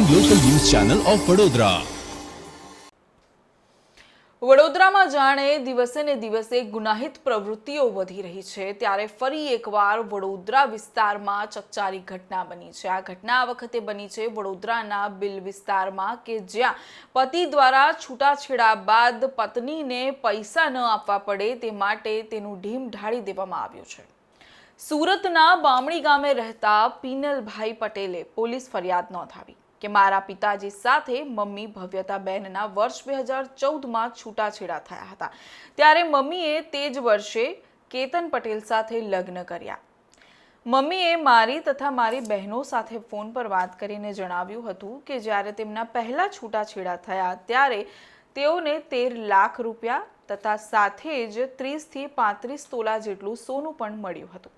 Channel of Vadodara વડોદરામાં જાણે દિવસે ને દિવસે ગુનાહિત પ્રવૃત્તિઓ વધી રહી છે, ત્યારે ફરી એકવાર વડોદરા વિસ્તારમાં ચકચારી ઘટના બની છે. આ ઘટના આ વખતે બની છે વડોદરાના બિલ વિસ્તારમાં કે જ્યાં પતિ દ્વારા છૂટાછેડા બાદ પત્નીને પૈસા ન આપવા પડે તે માટે તેનું ઢીમ ઢાળી દેવામાં આવ્યું છે. સુરતના બામણી ગામે રહેતા પીનલભાઈ પટેલે પોલીસ ફરિયાદ નોંધાવી. કે મારા પિતાજી સાથે મમ્મી ભવ્યતાબહેનના વર્ષ બે હજાર ચૌદમાં છૂટાછેડા થયા હતા. ત્યારે મમ્મીએ તે જ વર્ષે કેતન પટેલ સાથે લગ્ન કર્યા. મમ્મીએ મારી તથા મારી બહેનો સાથે ફોન પર વાત કરીને જણાવ્યું હતું કે જ્યારે તેમના પહેલા છૂટાછેડા થયા ત્યારે તેઓને તેર લાખ રૂપિયા તથા સાથે જ ત્રીસથી પાંત્રીસ તોલા જેટલું સોનું પણ મળ્યું હતું.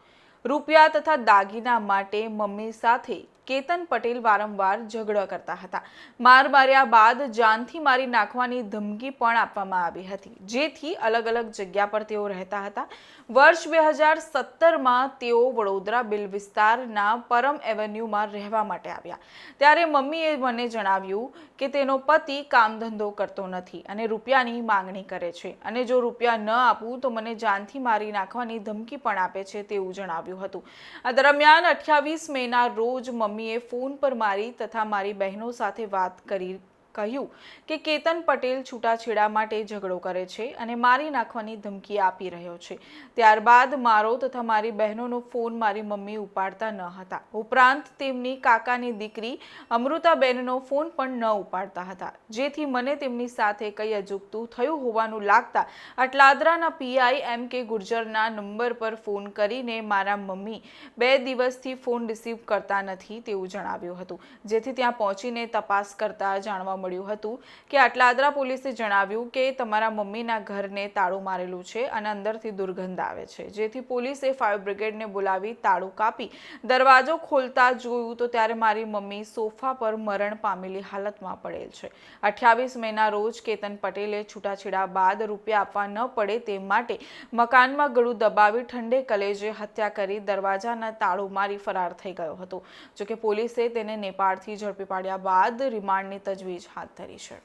રૂપિયા તથા દાગીના માટે મમ્મી સાથે કેતન પટેલ વારંવાર ઝઘડા કરતા હતા. માર માર્યા બાદ જાનથી મારી નાખવાની ધમકી પણ આપવામાં આવી હતી. જેથી અલગ અલગ જગ્યા પર તેઓ રહેતા હતા. વર્ષ બે હજાર સત્તરમાં તેઓ વડોદરા બિલ વિસ્તારના પરમ એવન્યુમાં રહેવા માટે આવ્યા. ત્યારે મમ્મીએ મને જણાવ્યું કે તેનો પતિ કામ ધંધો કરતો નથી અને રૂપિયાની માંગણી કરે છે. અને જો રૂપિયા ન આપું તો મને જાનથી મારી નાખવાની ધમકી પણ આપે છે તેવું જણાવ્યું હતું. આ દરમિયાન અઠ્યાવીસ મેના રોજ મમ્મીએ ફોન પર મારી તથા મારી બહેનો સાથે વાત કરી કહ્યું કે કેતન પટેલ છૂટાછેડા માટે ઝઘડો કરે છે અને મારી નાખવાની ધમકી આપી રહ્યો છે. ત્યારબાદ મારો તથા મારી બહેનોનો ફોન મારી મમ્મી ઉપાડતા ન હતા. ઉપરાંત તેમની કાકાની દીકરી અમૃતાબેનનો ફોન પણ ન ઉપાડતા હતા. જેથી મને તેમની સાથે કંઈ અજુગતું થયું હોવાનું લાગતા અટલાદરાના પીઆઈ એમ કે ગુર્જરના નંબર પર ફોન કરીને મારા મમ્મી બે દિવસથી ફોન રિસીવ કરતા નથી તેવું જણાવ્યું હતું. જેથી ત્યાં પહોંચીને તપાસ કરતા જાણવા મળ્યું હતું કે અટલાદરા પોલીસે જણાવ્યું કે તમારા મમ્મીના ઘરને તાળું મારેલું છે અને અંદરથી દુર્ગંધ આવે છે. જેથી પોલીસે ફાયર બ્રિગેડને બોલાવી તાળું કાપી દરવાજો ખોલતા જોયું તો ત્યારે મારી મમ્મી સોફા પર મરણ પામેલી હાલતમાં પડેલ છે. અઠ્યાવીસ મેના રોજ કેતન પટેલે છૂટાછેડા બાદ રૂપિયા આપવા ન પડે તે માટે મકાનમાં ગળું દબાવી ઠંડે કલેજે હત્યા કરી દરવાજાના તાળું મારી ફરાર થઈ ગયો હતો. જોકે પોલીસે તેને નેપાળથી ઝડપી પાડ્યા બાદ રિમાન્ડની તજવીજ હાથ ધરી છે.